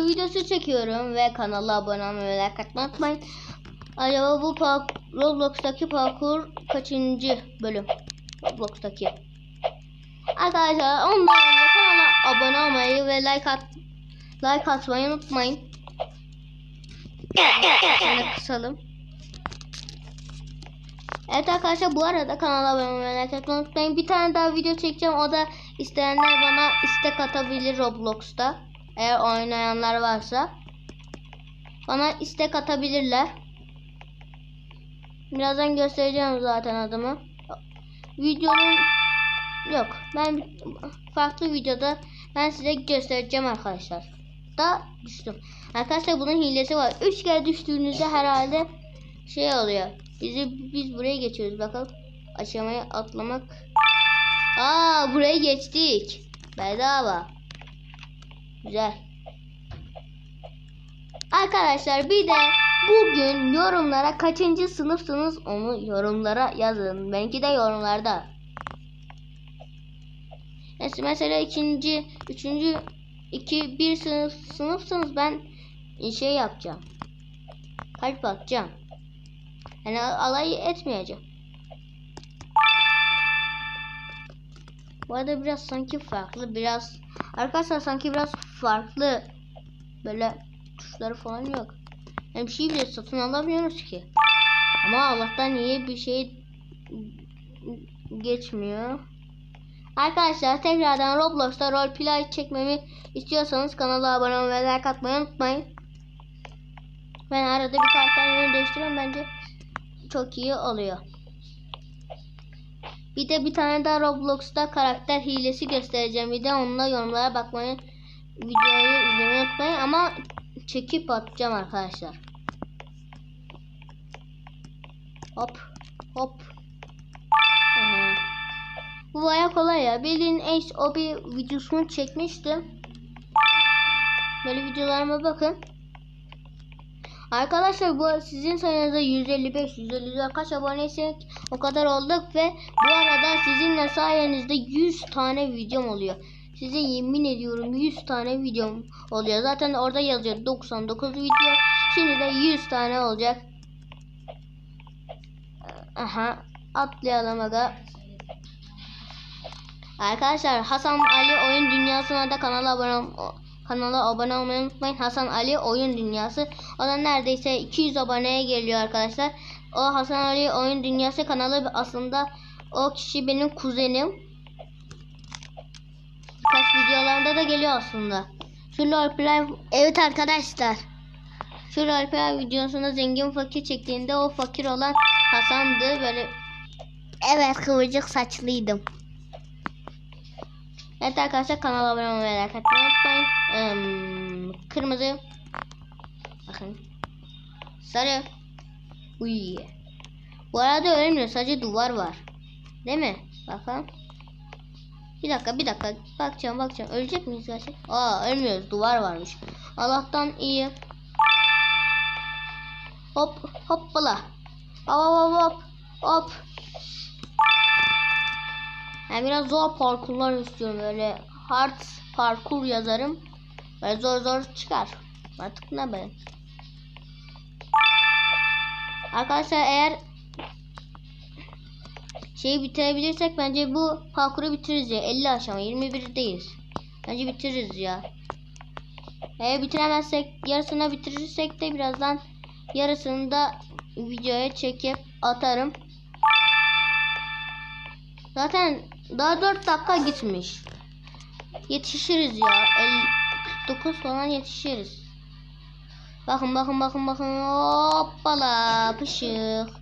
parkur videosu çekiyorum ve kanala abone olmayı ve like atmayı unutmayın. Acaba bu Roblox'taki parkur kaçıncı bölüm? Roblox'taki. Arkadaşlar ondan önce kanala abone olmayı ve like at like atmayı unutmayın. Şöyle kısalım. Evet arkadaşlar bu arada kanala abone olmayı ve like atmayı unutmayın. Bir tane daha video çekeceğim. O da isteyenler bana istek atabilir Roblox'ta. Eğer oynayanlar varsa. Bana istek atabilirler. Birazdan göstereceğim zaten adımı. Videonun yok. Ben farklı videoda ben size göstereceğim arkadaşlar. Da düştüm. Arkadaşlar bunun hilesi var. Üç kere düştüğünüzde herhalde şey oluyor. Bizi biz buraya geçiyoruz bakalım. Aşamayı atlamak. Aa buraya geçtik. Bedava. Güzel. Arkadaşlar bir de bugün yorumlara kaçıncı sınıfsınız onu yorumlara yazın. Benimki de yorumlarda. Mesela, mesela ikinci, üçüncü, iki, bir sınıf sınıfsanız ben şey yapacağım. Kalp atacağım. Yani alay etmeyeceğim. Bu arada biraz sanki farklı biraz arkadaşlar sanki biraz farklı böyle tuşları falan yok. Bir şey bile satın alamıyoruz ki. Ama Allah'tan niye bir şey geçmiyor. Arkadaşlar tekrardan Roblox'ta roleplay çekmemi istiyorsanız kanala abone olmayı ve like atmayı unutmayın. Ben arada bir karakter yönü değiştiriyorum bence çok iyi oluyor. Bir de bir tane daha Roblox'ta karakter hilesi göstereceğim. Bir de onunla yorumlara bakmayı, videoyu izlemeyi unutmayın ama çekip atacağım arkadaşlar. Hop hop. Bu baya kolay ya. Bildiğin Ace o bir videosunu çekmiştim. Böyle videolarıma bakın. Arkadaşlar bu sizin sayenizde 155 154 kaç aboneysek o kadar olduk ve bu arada sizinle sayenizde 100 tane videom oluyor. Size yemin ediyorum 100 tane videom oluyor. Zaten orada yazıyor 99 video. Şimdi de 100 tane olacak. Aha atlayalım aga. Arkadaşlar Hasan Ali Oyun Dünyası'na da kanala abone kanala abone olmayı unutmayın. Hasan Ali Oyun Dünyası. O da neredeyse 200 aboneye geliyor arkadaşlar. O Hasan Ali Oyun Dünyası kanalı aslında o kişi benim kuzenim. Birkaç videolarında da geliyor aslında. Şu roleplay evet arkadaşlar. Şu roleplay videosunda zengin fakir çektiğinde o fakir olan Hasan'dı böyle Evet kıvırcık saçlıydım. Evet arkadaşlar kanala abone olmayı like atmayı unutmayın. Ee, kırmızı. Bakın. Sarı. Uy. Bu arada ölmüyor. Sadece duvar var. Değil mi? Bakalım. Bir dakika bir dakika. Bakacağım bakacağım. Ölecek miyiz gerçekten? Aa ölmüyoruz. Duvar varmış. Allah'tan iyi. Hop hoppala. Hop hop hop. Hop. Yani biraz zor parkurlar istiyorum böyle hard parkur yazarım. Böyle zor zor çıkar. Artık ne be. Arkadaşlar eğer şeyi bitirebilirsek bence bu parkuru bitiririz ya. 50 aşama 21 değil. Bence bitiririz ya. Eğer bitiremezsek yarısını bitirirsek de birazdan yarısını da videoya çekip atarım. Zaten daha 4 dakika gitmiş. Yetişiriz ya. 59 falan yetişiriz. Bakın bakın bakın bakın. Hoppala pışık.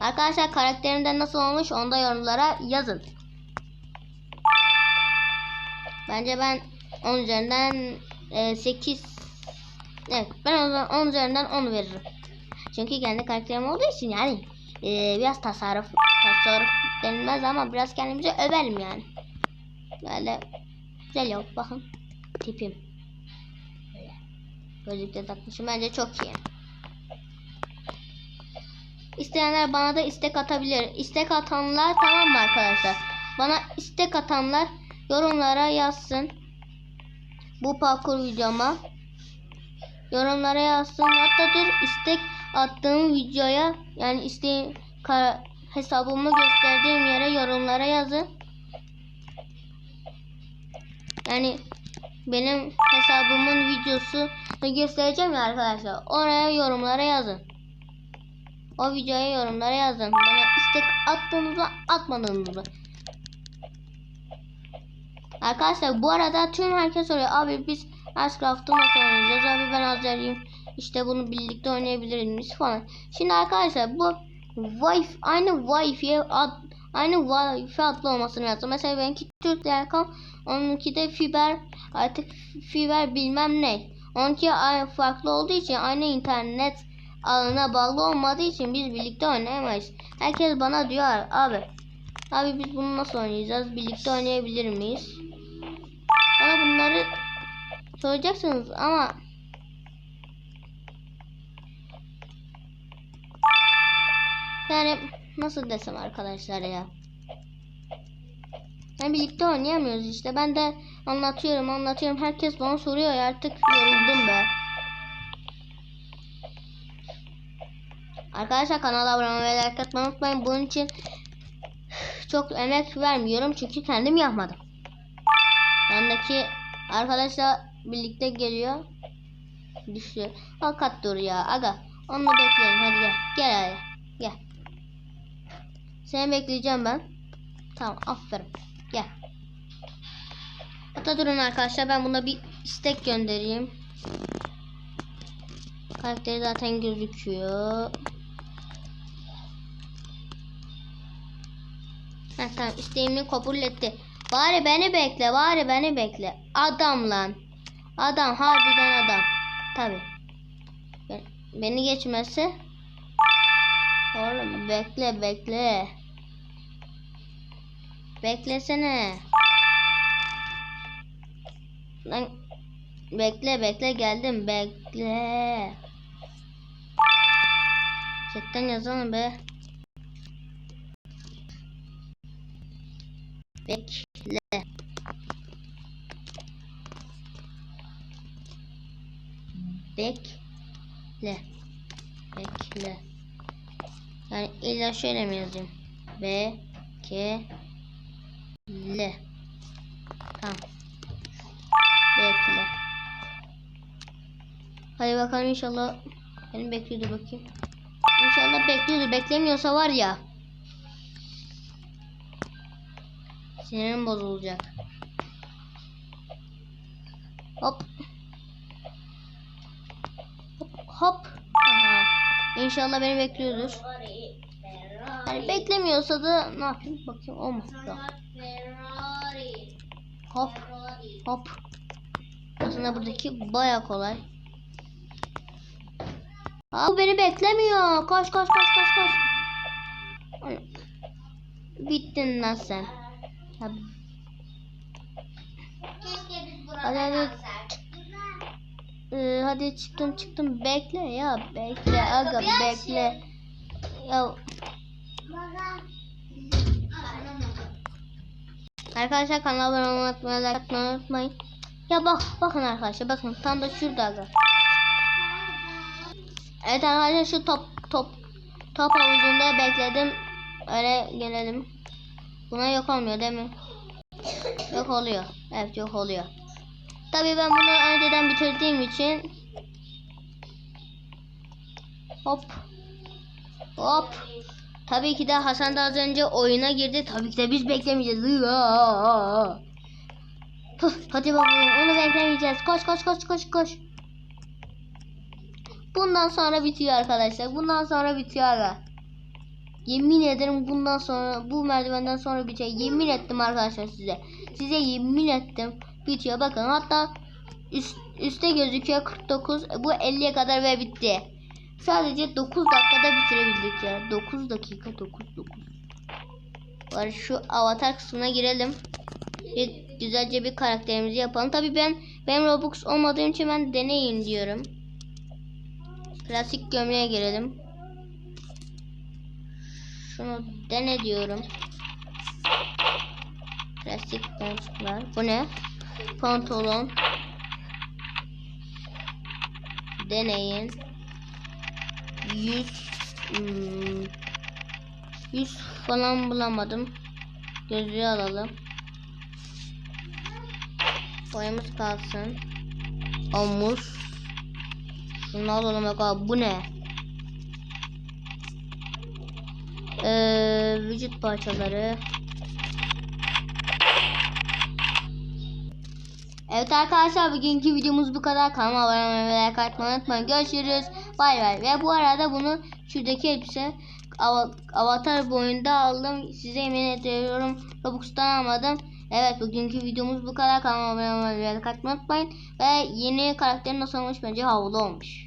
Arkadaşlar karakterimden nasıl olmuş onu da yorumlara yazın. Bence ben 10 üzerinden e, 8 Evet ben o zaman 10 üzerinden 10 veririm. Çünkü kendi karakterim olduğu için yani e, biraz tasarruf tasarruf denilmez ama biraz kendimizi övelim yani. Böyle güzel yok bakın tipim. Böyle. Gözlük de takmışım bence çok iyi. İsteyenler bana da istek atabilir. İstek atanlar tamam mı arkadaşlar? Bana istek atanlar yorumlara yazsın. Bu parkur videoma. yorumlara yazsın. Hatta dur istek attığım videoya yani isteğim hesabımı gösterdiğim yere yorumlara yazın. Yani benim hesabımın videosu göstereceğim ya arkadaşlar. Oraya yorumlara yazın. O videoya yorumlara yazın. Bana istek attığınızda atmadığınızda. Arkadaşlar bu arada tüm herkes soruyor. Abi biz Minecraft'ı nasıl oynayacağız? Abi ben Azer'iyim. İşte bunu birlikte oynayabilir miyiz falan. Şimdi arkadaşlar bu Wi-Fi aynı Wi-Fi ad, aynı Wi-Fi adlı olması lazım. Mesela benimki Türk Telekom, onunki de fiber artık fiber bilmem ne. Onunki farklı olduğu için aynı internet ağına bağlı olmadığı için biz birlikte oynayamayız. Herkes bana diyor abi abi biz bunu nasıl oynayacağız? Birlikte oynayabilir miyiz? Bana bunları soracaksınız ama yani nasıl desem arkadaşlar ya. Yani birlikte oynayamıyoruz işte. Ben de anlatıyorum anlatıyorum. Herkes bana soruyor ya artık yoruldum be. Arkadaşlar kanala abone ve like atmayı unutmayın. Bunun için çok emek vermiyorum çünkü kendim yapmadım. Yanındaki arkadaşlar birlikte geliyor. Düşüyor. Fakat dur ya aga. Onu bekleyelim hadi gel. Gel hadi. Gel. Seni bekleyeceğim ben. Tamam aferin. Gel. Hatta durun arkadaşlar ben buna bir istek göndereyim. Karakteri zaten gözüküyor. Tamam isteğimi kabul etti. Bari beni bekle, bari beni bekle. Adam lan. Adam harbiden adam. Tabi. beni geçmesi. Oğlum bekle bekle. Beklesene. Lan bekle bekle geldim bekle. Chatten yazalım be. Bekle. Bekle. Yani illa şöyle mi yazayım? Bekle. Tamam. Bekle. Hadi bakalım inşallah. Beni bekliyordu bakayım. İnşallah bekliyordu. Beklemiyorsa var ya. Sinirim bozulacak. Hop. Hop. Aha. İnşallah beni bekliyordur. Yani beklemiyorsa da ne yapayım? Bakayım o mu? Yok. Hop. Hop. Aslında buradaki baya kolay. Aa, bu beni beklemiyor. Koş koş koş koş koş. Bittin lan sen. Hadi hadi. Ee, hadi çıktım çıktım. Bekle ya. Bekle aga bekle. Ya Arkadaşlar kanala abone olmayı unutmayın, like atmayı unutmayın. Ya bak bakın arkadaşlar bakın tam da şurada aga. Evet arkadaşlar şu top top top havuzunda bekledim. Öyle gelelim. Buna yok olmuyor değil mi? Yok oluyor. Evet yok oluyor. Tabii ben bunu önceden bitirdiğim için hop hop Tabii ki de Hasan da az önce oyuna girdi. Tabii ki de biz beklemeyeceğiz. Puh, hadi bakalım onu beklemeyeceğiz. Koş koş koş koş koş. Bundan sonra bitiyor arkadaşlar. Bundan sonra bitiyor aga. Yemin ederim bundan sonra bu merdivenden sonra bitiyor. Yemin ettim arkadaşlar size. Size yemin ettim. Bitiyor. Bakın hatta üst, üstte gözüküyor 49. Bu 50'ye kadar ve bitti. Sadece 9 dakikada bitirebildik ya. 9 dakika 9 9. Var şu avatar kısmına girelim. Bir, güzelce bir karakterimizi yapalım. Tabii ben benim Robux olmadığım için ben deneyin diyorum. Klasik gömleğe girelim. Şunu dene diyorum. Klasik montlar. Bu ne? Pantolon. deneyin. 100 hmm, 100 falan bulamadım. Gözlüğü alalım. Boyamız kalsın. Omuz. Şunu alalım bakalım. Bu ne? Ee, vücut parçaları. Evet arkadaşlar bugünkü videomuz bu kadar. Kanalıma abone olmayı ve like atmayı unutmayın. Görüşürüz. Bay bay. Ve bu arada bunu şuradaki elbise av- avatar boyunda aldım. Size yemin ediyorum Robux'tan almadım. Evet bugünkü videomuz bu kadar. Kanalıma abone olmayı ve like atmayı unutmayın. Ve yeni karakterin nasıl olmuş bence havalı olmuş.